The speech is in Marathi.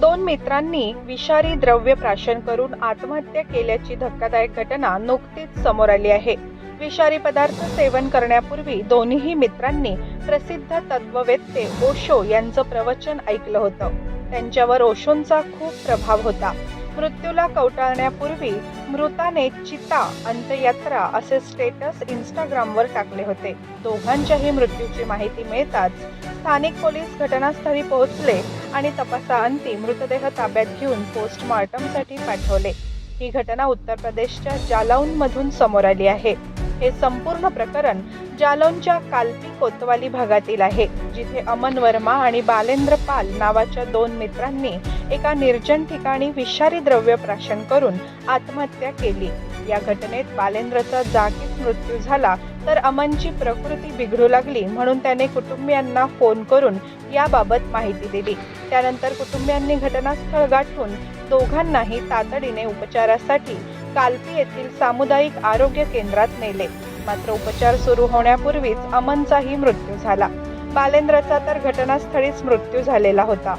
दोन मित्रांनी विषारी द्रव्य प्राशन करून आत्महत्या केल्याची धक्कादायक घटना नुकतीच समोर आली आहे. विषारी पदार्थ सेवन करण्यापूर्वी दोन्ही मित्रांनी प्रसिद्ध तत्ववेत्ते ओशो यांचं प्रवचन ऐकलं होतं. त्यांच्यावर ओशोंचा खूप प्रभाव होता. मृत्यूला कवटाळण्यापूर्वी मृताने चिता अंत्ययात्रा असे स्टेटस इंस्टाग्रामवर टाकले होते. दोघांच्याही मृत्यूची माहिती मिळताच स्थानिक पोलीस घटनास्थळी पोहोचले आणि तपासाअंती मृतदेह ताब्यात घेऊन पोस्टमॉर्टमसाठी पाठवले. ही घटना उत्तर प्रदेशच्या जालौनमधून समोर आली आहे. हे संपूर्ण प्रकरण जालौनच्या कालपी कोतवाली भागातील आहे जिथे अमन वर्मा आणि बालेंद्र पाल नावाच्या दोन मित्रांनी एका निर्जन ठिकाणी विषारी द्रव्य प्राशन करून आत्महत्या केली. या घटनेत बालेंद्रचा जागीच मृत्यू झाला तर अमनची प्रकृती बिघडू लागली म्हणून त्याने कुटुंबियांना फोन करून याबाबत माहिती दिली. त्यानंतर कुटुंबियांनी घटनास्थळ गाठून दोघांनाही तातडीने उपचारासाठी कालपी येथील सामुदायिक आरोग्य केंद्रात नेले. मात्र उपचार सुरू होण्यापूर्वीच अमनचाही मृत्यू झाला. बालेंद्रचा तर घटनास्थळीच मृत्यू झालेला होता.